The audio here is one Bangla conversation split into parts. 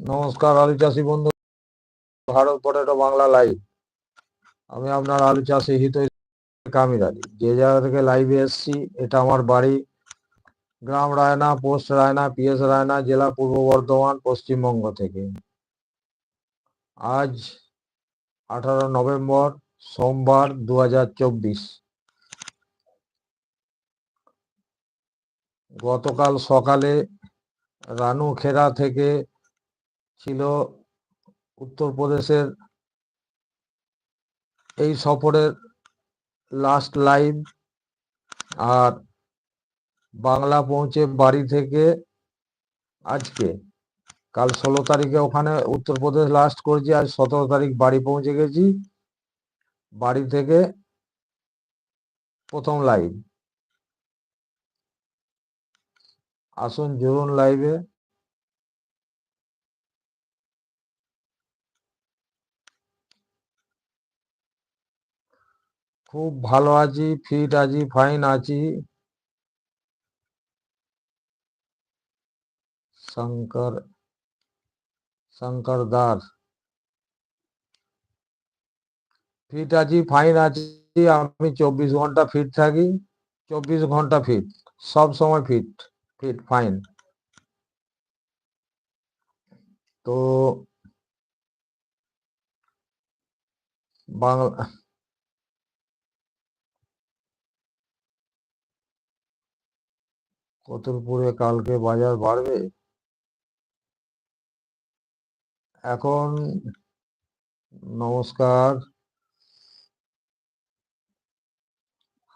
নমস্কার আলু চাষি বন্ধু। ভারত পটেটো বাংলা লাইভ আমি আপনার আলু চাষি হিত কামির আলী। যে জায়গা থেকে লাইভে এসছি, এটা আমার বাড়ি। গ্রাম রায়না, পোস্ট রায়না, পিএস রায়না, জেলা পূর্ব বর্ধমান, পশ্চিমবঙ্গ থেকে। আজ আঠারো নভেম্বর, সোমবার দু হাজার চব্বিশ। গতকাল সকালে রানু খেরা থেকে ছিল উত্তরপ্রদেশের এই সফরের লাস্ট লাইভ আর বাংলা পৌঁছে বাড়ি থেকে আজকে। কাল ষোলো তারিখে ওখানে উত্তরপ্রদেশ লাস্ট করেছি, আজ সতেরো তারিখ বাড়ি পৌঁছে গেছি। বাড়ি থেকে প্রথম লাইভ আসুন জুড়ুন লাইভে খুব ভালো আছি ফিট আছি ফাইন আছি। শঙ্কর শঙ্কর দাস। ফিট আছি ফাইন আছি, আমি চব্বিশ ঘণ্টা ফিট থাকি, চব্বিশ ঘণ্টা ফিট সব সময় ফিট ফিট ফাইন তো বাংলা কতুলপুরে কালকে বাজার বাড়বে? এখন নমস্কার।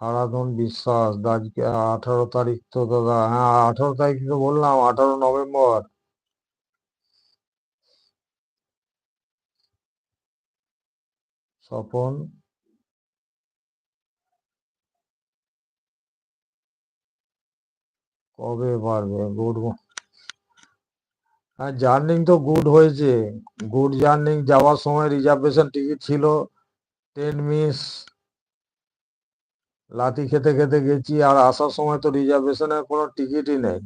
হারাধন বিশ্বাস, আজকে আঠারো তারিখ তো দাদা হ্যাঁ আঠারো তারিখ তো বললাম, আঠারো নভেম্বর। স্বপন কবে বাড়বে? গুড হ্যাঁ জার্নিং তো গুড হয়েছে। গুড জার্নিং যাওয়ার সময় রিজার্ভেশন টিকিট ছিল। ট্রেন মিস লাথি খেতে খেতে গেছি। আর আসার সময় তো রিজার্ভেশনের কোনো টিকিটই নেই।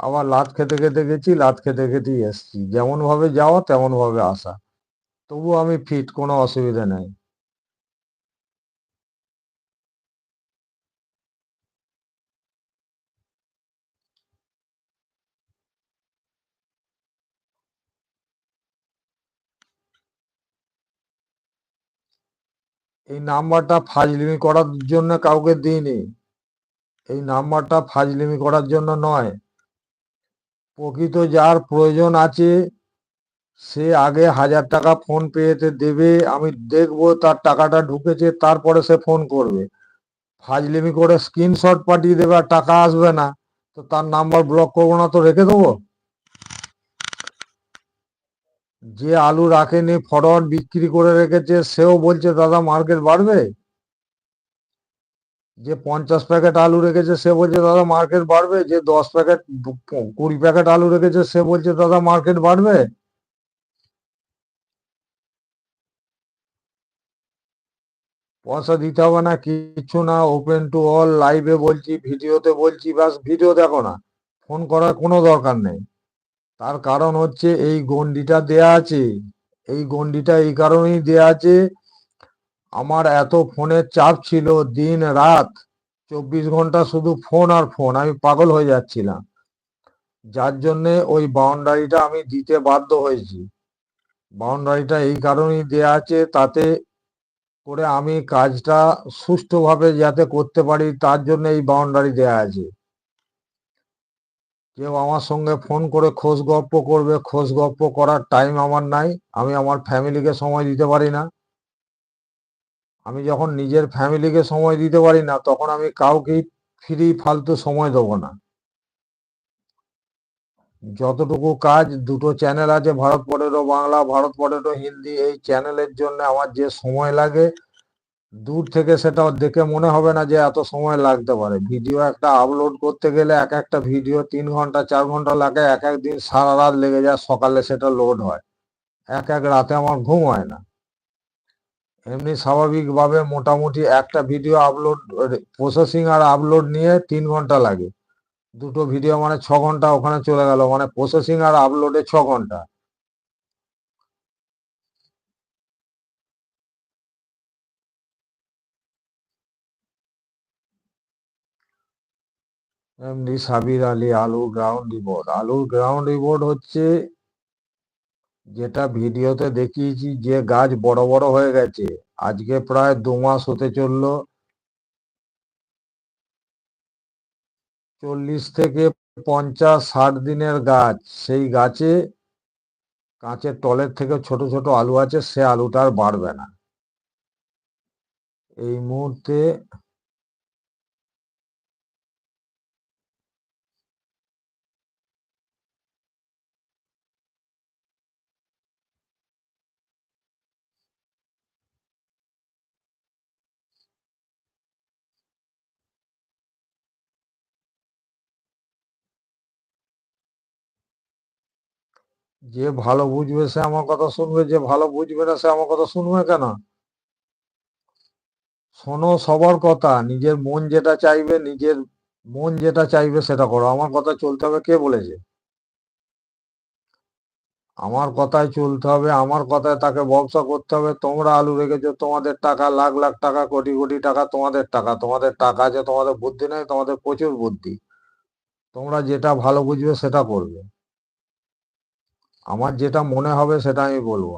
আবার লাত খেতে খেতে গেছি লাত খেতে খেতেই এসছি। যেমন ভাবে যাওয়া তেমন ভাবে আসা। তবু আমি ফিট কোনো অসুবিধা নেই। এই নাম্বারটা ফাজলিমি করার জন্য কাউকে দিইনি। এই নাম্বারটা ফাজলিমি করার জন্য নয়। প্রকৃত যার প্রয়োজন আছে, সে আগে হাজার টাকা ফোন পেতে দেবে, আমি দেখব তার টাকাটা ঢুকেছে, তারপরে সে ফোন করবে। ফাজলিমি করে স্ক্রিনশট পাঠিয়ে দেবে আর টাকা আসবে না। তো তার নাম্বার ব্লক করব না তো রেখে দেবো? যে আলু রাখেনি ফরওয়ার্ড বিক্রি করে রেখেছে, সেও বলছে, দাদা মার্কেট বাড়বে? যে পঞ্চাশ প্যাকেট আলু রেখেছে, সে বলছে, দাদা মার্কেট বাড়বে? যে দশ প্যাকেট কুড়ি প্যাকেট আলু রেখেছে, সে বলছে, দাদা মার্কেট বাড়বে? পয়সা দিতে হবে না কিছু না ওপেন টু অল লাইভে বলছি, ভিডিওতে বলছি বাস ভিডিও দেখো না ফোন করার কোনো দরকার নেই। তার কারণ হচ্ছে এই গন্ডিটা দেয়া আছে। এই গন্ডিটা এই কারণেই দেয়া আছে। আমার এত ফোনের চাপ ছিল দিন রাত। চব্বিশ ঘণ্টা শুধু ফোন আর ফোন। আমি পাগল হয়ে যাচ্ছিলাম। যার জন্যে ওই বাউন্ডারিটা আমি দিতে বাধ্য হয়েছি। বাউন্ডারিটা এই কারণেই দেয়া আছে তাতে করে আমি কাজটা সুষ্ঠুভাবে যাতে করতে পারি, তার জন্য এই বাউন্ডারি দেয়া আছে। কেউ আমার সঙ্গে ফোন করে খোঁজ গপ্প করবে, খোঁজ গপ্প করার টাইম আমার নাই, আমি আমার ফ্যামিলিকে সময় দিতে পারি না। আমি যখন নিজের ফ্যামিলিকে সময় দিতে পারি না, তখন আমি কাউকেই ফ্রি ফালতু সময় দেবো না। যতটুকু কাজ, দুটো চ্যানেল আছে, ভারত পটেটো বাংলা, ভারত পটেটো হিন্দি, এই চ্যানেলের জন্য আমার যে সময় লাগে দূর থেকে সেটা দেখে মনে হবে না যে এত সময় লাগতে পারে। ভিডিও একটা আপলোড করতে গেলে এক একটা ভিডিও তিন ঘণ্টা, চার ঘণ্টা লাগে, এক এক দিন সারা রাত লেগে যায়, সকালে সেটা লোড হয়। এক এক রাতে আমার ঘুম হয় না। এমনি স্বাভাবিকভাবে মোটামুটি একটা ভিডিও আপলোড প্রসেসিং আর আপলোড নিয়ে তিন ঘণ্টা লাগে। দুটো ভিডিও মানে ছ ঘণ্টা ওখানে চলে গেল। মানে প্রসেসিং আর আপলোডে ছ ঘণ্টা। এমনি সাবির আলী, আলুর গ্রাউন্ড রিপোর্ট আলুর গ্রাউন্ড রিপোর্ট হচ্ছে যেটা ভিডিওতে দেখিয়েছি, যে গাছ বড় বড় হয়ে গেছে। আজকে প্রায় দু মাস হতে চলল। চল্লিশ থেকে পঞ্চাশ ষাট দিনের গাছ। সেই গাছে কাঁচের টলের থেকে ছোট ছোট আলু আছে, সে আলুটা আর বাড়বে না। এই মুহূর্তে যে ভালো বুঝবে সে আমার কথা শুনবে, যে ভালো বুঝবে না সে আমার কথা শুনবে কেন? শোনো সবার কথা, নিজের মন যেটা চাইবে, নিজের মন যেটা চাইবে সেটা করো। আমার কথা চলতে হবে কে বলেছে? আমার কথায় চলতে হবে, আমার কথায় তাকে ব্যবসা করতে হবে। তোমরা আলু রেখেছো, তোমাদের টাকা, লাখ লাখ টাকা, কোটি কোটি টাকা, তোমাদের টাকা। তোমাদের টাকা আছে, তোমাদের বুদ্ধি নেই, তোমাদের প্রচুর বুদ্ধি। তোমরা যেটা ভালো বুঝবে সেটা করবে। আমার যেটা মনে হবে সেটা আমি বলব।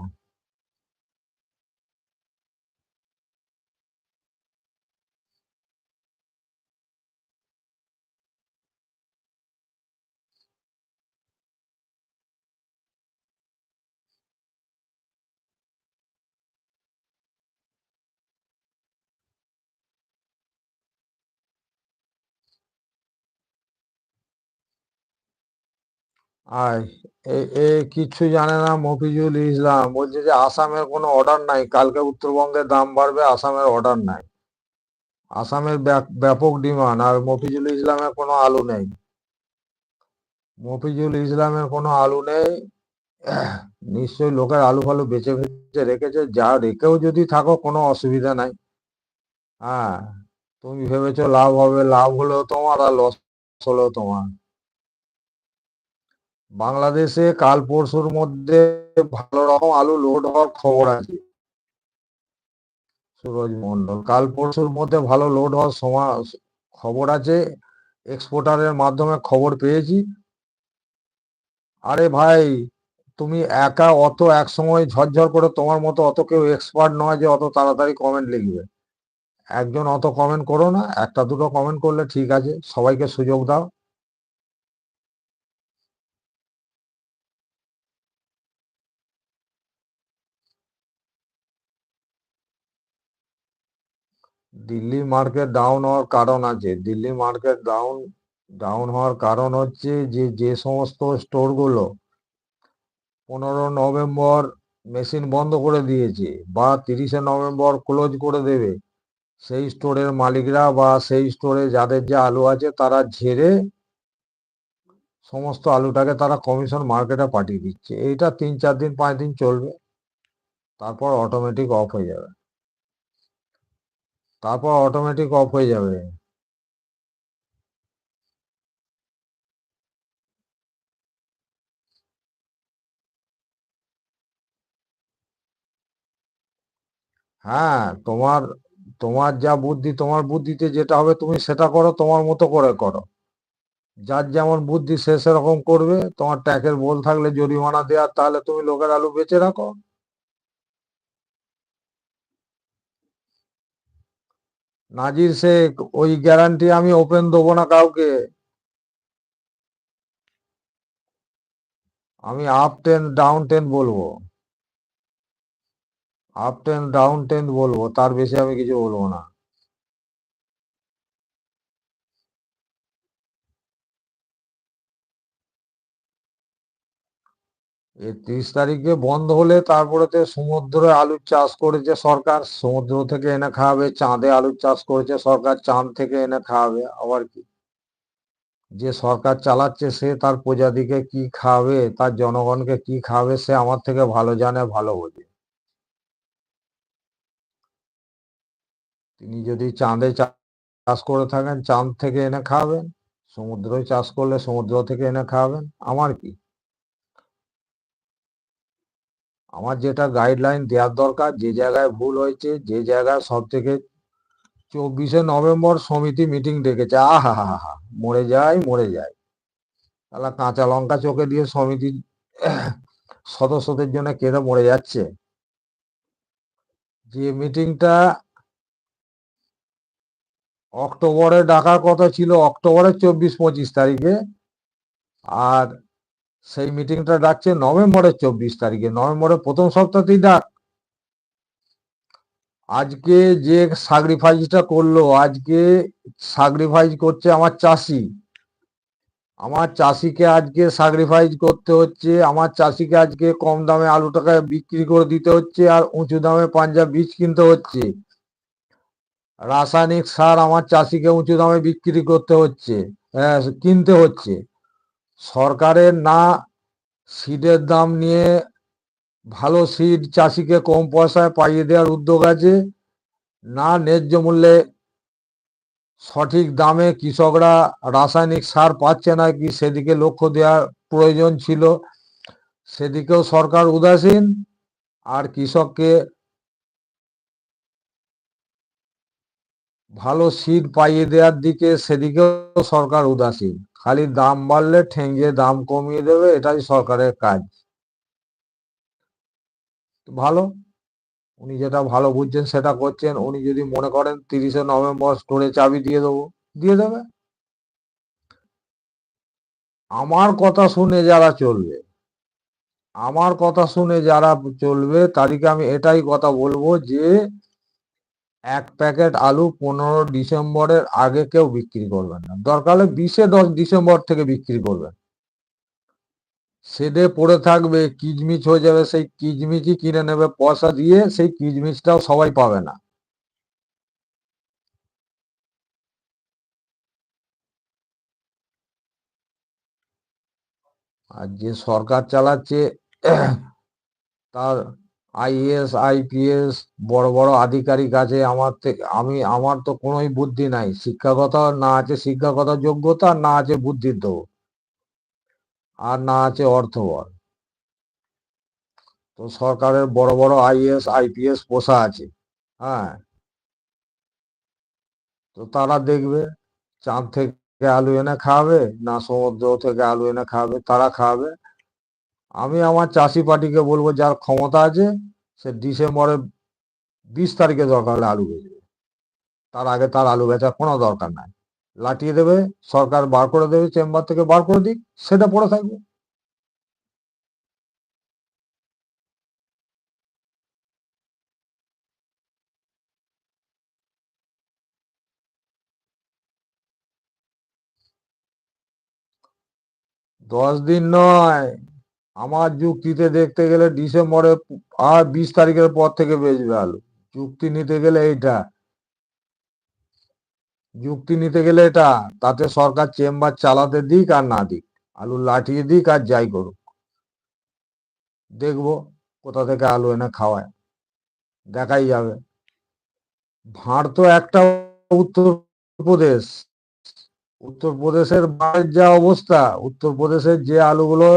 আর এ কিচ্ছু জানে না মফিজুল ইসলাম। বলছে যে আসামের কোনো অর্ডার নাই। কালকে উত্তরবঙ্গের দাম বাড়বে, আসামের অর্ডার নাই। আসামের ব্যাপ- ব্যাপক ডিমান্ড আর মফিজুল ইসলামের কোনো আলু নেই। মফিজুল ইসলামের কোনো আলু নেই। নিশ্চয়ই লোকের আলু ফালু বেচে বেচে রেখেছে। যা রেখেও যদি থাকো, কোনো অসুবিধা নাই। হ্যাঁ তুমি ভেবেছো লাভ হবে, লাভ হলেও তোমার আর লস হলেও তোমার। বাংলাদেশে কাল পরশুর মধ্যে ভালো রকম আলু লোড হওয়ার খবর আছে। সুরজ মন্ডল কাল পরশুর মধ্যে ভালো লোড হওয়ার সময় খবর আছে এক্সপোর্টারের মাধ্যমে খবর পেয়েছি। আরে ভাই, তুমি একা অত এক সময় ঝরঝর করে তোমার মতো অত কেউ এক্সপার্ট নয় যে অত তাড়াতাড়ি কমেন্ট লিখবে। একজন অত কমেন্ট করো না, একটা দুটো কমেন্ট করলে ঠিক আছে, সবাইকে সুযোগ দাও। দিল্লি মার্কেট ডাউন হওয়ার কারণ আছে। দিল্লি মার্কেট ডাউন ডাউন হওয়ার কারণ হচ্ছে যে যে সমস্ত স্টোরগুলো পনেরো নভেম্বর মেশিন বন্ধ করে দিয়েছে বা তিরিশে নভেম্বর ক্লোজ করে দেবে, সেই স্টোরের মালিকরা বা সেই স্টোরে যাদের যে আলু আছে তারা ঝেড়ে সমস্ত আলুটাকে তারা কমিশন মার্কেটে পাঠিয়ে দিচ্ছে। এইটা তিন চার দিন, পাঁচ দিন চলবে। তারপর অটোমেটিক অফ হয়ে যাবে। তারপর অটোমেটিক অফ হয়ে যাবে। হ্যাঁ তোমার তোমার যা বুদ্ধি, তোমার বুদ্ধিতে যেটা হবে তুমি সেটা করো, তোমার মতো করে করো। যার যেমন বুদ্ধি সে সেরকম করবে, তোমার ট্যাকের বল থাকলে জরিমানা দেওয়ার, তাহলে তুমি লোকের আলু বেচে রাখো। নাজির শেখ, ওই গ্যারান্টি আমি ওপেন দেবো না কাউকে। আমি আপ টেন ডাউন টেন বলব। আপ টেন ডাউন টেন বলব, তার বেশি আমি কিছু বলব না। তিরিশ তারিখে বন্ধ হলে তারপরে তো সমুদ্রে আলুর চাষ করেছে সরকার। সমুদ্র থেকে এনে খাওয়াবে, চাঁদে আলুর চাষ করেছে সরকার, চাঁদ থেকে এনে খাওয়াবে, আবার কি? যে সরকার চালাচ্ছে সে তার প্রজাদিকে কি খাওয়াবে, তার জনগণকে কি খাওয়াবে, সে আমার থেকে ভালো জানে, ভালো বোঝে। তিনি যদি চাঁদে চাষ করে থাকেন, চাঁদ থেকে এনে খাওয়াবেন, সমুদ্রে চাষ করলে সমুদ্র থেকে এনে খাওয়াবেন, আমার কি? আমার যেটা গাইডলাইন দেওয়ার দরকার, যে জায়গায় ভুল হয়েছে, যে জায়গায় সব থেকে চব্বিশে নভেম্বর সমিতি মিটিং ডেকেছে, আহা হা হা মরে যায় মরে যায়। তাহলে কাঁচা লঙ্কা চোখে দিয়ে সমিতি সদস্যদের জন্য কেঁদে মরে যাচ্ছে? যে মিটিংটা অক্টোবরে ডাকার কথা ছিল, অক্টোবরের চব্বিশ পঁচিশ তারিখে, আর সেই মিটিংটা ডাকছে নভেম্বরের চব্বিশ তারিখে। নভেম্বরের প্রথম সপ্তাহতেই ডাক। আজকে যে সাক্রিফাইসটা করল, আজকে সাক্রিফাইস করছে আমার চাষি। আমার চাষিকে আজকে সাক্রিফাইস করতে হচ্ছে। আমার চাষিকে আজকে কম দামে আলু আলুটাকে বিক্রি করে দিতে হচ্ছে আর উঁচু দামে পাঞ্জাব বীজ কিনতে হচ্ছে। রাসায়নিক সার আমার চাষিকে উঁচু দামে বিক্রি করতে হচ্ছে কিনতে হচ্ছে। সরকারের না সিডের দাম নিয়ে ভালো সিড চাষিকে কম পয়সায় পাইয়ে দেওয়ার উদ্যোগ আছে, না ন্যায্য মূল্যে সঠিক দামে কৃষকরা রাসায়নিক সার পাচ্ছে না কি সেদিকে লক্ষ্য দেওয়ার প্রয়োজন ছিল, সেদিকেও সরকার উদাসীন, আর কৃষককে ভালো সিট পাইয়ে দেওয়ার দিকে সেদিকেও সরকার উদাসীন। খালি দাম বাড়লে ঠেঙ্গে দাম কমিয়ে দেবে, এটাই সরকারের কাজ। ভালো? উনি যেটা ভালো বুঝছেন, সেটা করছেন। উনি যদি মনে করেন তিরিশে নভেম্বর স্টোরে চাবি দিয়ে দেবো, দিয়ে দেবে। আমার কথা শুনে যারা চলবে, আমার কথা শুনে যারা চলবে, তাদেরকে আমি এটাই কথা বলব যে এক প্যাকেট আলু পনেরো ডিসেম্বরের আগে কেউ বিক্রি করবেন না। দরকার হলে বিশে দশ ডিসেম্বর থেকে বিক্রি করবেন। সেদে পড়ে থাকবে, কিচমিচ হয়ে যাবে, সেই কিচমিচই কিনে নেবে, পয়সা দিয়ে সেই কিচমিচটাও সবাই পাবে না। আর যে সরকার চালাচ্ছে, তার আইএস আইপিএস, বড় বড় আধিকারিক আছে আমার থেকে আমি, আমার তো কোনোই বুদ্ধি নাই। শিক্ষাগত না আছে শিক্ষাগত যোগ্যতা, না আছে বুদ্ধির দেবো আর না আছে অর্থবল। তো সরকারের বড় বড় আইএস আইপিএস পোষা আছে। হ্যাঁ। তো তারা দেখবে, চাঁদ থেকে আলু এনে খাওয়াবে না সমুদ্র থেকে আলু এনে খাওয়াবে তারা খাওয়াবে আমি আমার চাষি পার্টিকে বলব, যার ক্ষমতা আছে, সে ডিসেম্বরের বিশ তারিখে দরকার হলে আলু বেচবে। তার আগে তার আলু বেচার কোনো দরকার নাই। লাটিয়ে দেবে, সরকার বার করে দেবে, চেম্বার থেকে বার করে দিক, সেটা পড়ে থাকবে। দশ দিন নয়। আমার যুক্তিতে দেখতে গেলে ডিসেম্বরে আর বিশ তারিখের পর থেকে বেচবে আলু যুক্তি নিতে গেলে এইটা। যুক্তি নিতে গেলে এটা, তাতে সরকার চেম্বার চালাতে দিক আর না দিক। আলু লাঠিয়ে দিক আর যাই করুক। দেখব কোথা থেকে আলু এনে খাওয়ায়। দেখাই যাবে। ভাঁড় তো একটা উত্তরপ্রদেশ। উত্তরপ্রদেশের বাড়ির যা অবস্থা, উত্তরপ্রদেশের যে আলুগুলো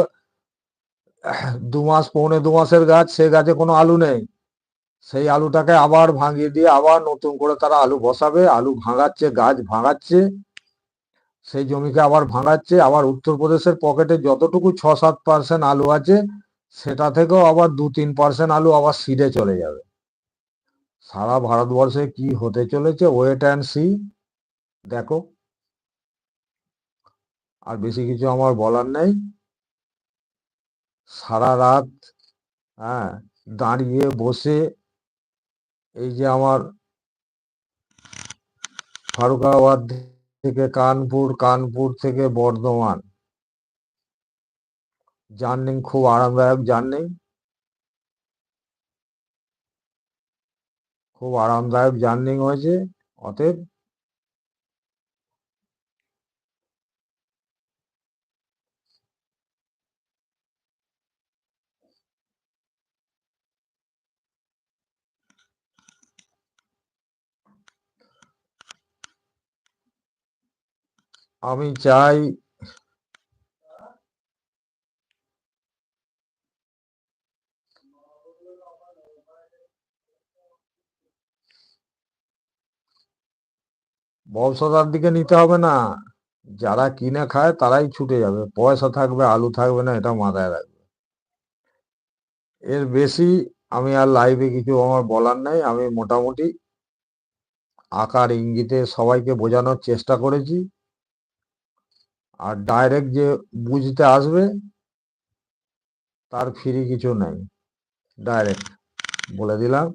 দু মাস পৌনে দু মাসের গাছ, সে গাছে কোনো আলু নেই। সেই আলুটাকে আবার ভাঙিয়ে দিয়ে আবার নতুন করে তারা আলু বসাবে, আলু ভাঙাচ্ছে, গাছ ভাঙাচ্ছে। সেই জমিকে আবার ভাঙাচ্ছে, আবার উত্তরপ্রদেশের পকেটে যতটুকু ছ সাত পার্সেন্ট আলু আছে, সেটা থেকেও আবার দু তিন পার্সেন্ট আলু আবার সিডে চলে যাবে। সারা ভারতবর্ষে কি হতে চলেছে ওয়েট অ্যান্ড সি দেখো। আর বেশি কিছু আমার বলার নেই। সারা রাত হ্যাঁ দাঁড়িয়ে বসে এই যে আমার ফারুকাবাদ থেকে কানপুর কানপুর থেকে বর্ধমান। জার্নি খুব আরামদায়ক জার্নি। খুব আরামদায়ক জার্নি হয়েছে, অতএব আমি চাই ব্যবসাদার দিকে নিতে হবে না। যারা কিনে খায় তারাই ছুটে যাবে। পয়সা থাকবে, আলু থাকবে না, এটা মাথায় রাখবে। এর বেশি আমি আর লাইভে কিছু আমার বলার নেই। আমি মোটামুটি আকার, ইঙ্গিতে সবাইকে বোঝানোর চেষ্টা করেছি। আর ডাইরেক্ট যে বুঝতে আসবে, তার ফ্রি কিছু নেই। ডাইরেক্ট বলে দিলাম।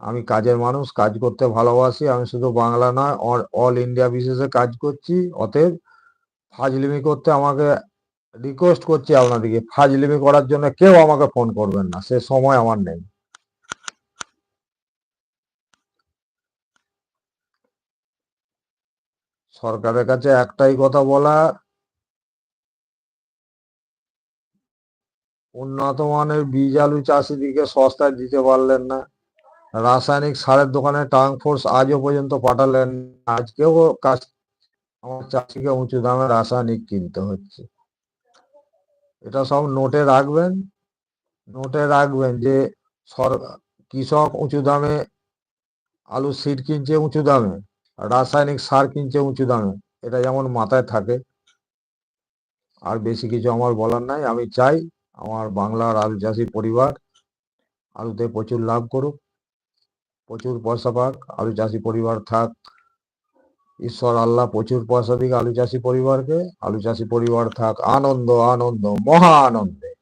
আমি কাজের মানুষ, কাজ করতে ভালোবাসি। আমি শুধু বাংলা নয়, অল ইন্ডিয়া বিশেষে কাজ করছি। অতএব ফাজলিমি করতে আমাকে রিকোয়েস্ট করছি আপনাদেরকে। ফাজলিমি করার জন্য কেউ আমাকে ফোন করবেন না। সে সময় আমার নেই। সরকারের কাছে একটাই কথা বলা, উন্নত মানের বীজ আলু চাষিদিকে সস্তায় দিতে পারলেন না। রাসায়নিক সারের দোকানে টাং ফোর্স আজও পর্যন্ত পাঠালেন। আজকেও কাজ আমার চাষিকে উঁচু দামে রাসায়নিক কিনতে হচ্ছে। এটা সব নোটে রাখবেন নোটে রাখবেন যে কৃষক উঁচু দামে আলু সিড কিনছে উঁচু দামে। রাসায়নিক সার কিনছে উঁচু দামে। এটা যেমন মাথায় থাকে। আর বেশি কিছু আমার বলার নাই। আমি চাই আমার বাংলার আলু চাষি পরিবার আলুতে প্রচুর লাভ করুক, প্রচুর পয়সা পাক আলু চাষি পরিবার থাক। ঈশ্বর, আল্লাহ প্রচুর পয়সা দিক আলু চাষি পরিবারকে। আলু চাষি পরিবার থাক। আনন্দ আনন্দ, মহা আনন্দে।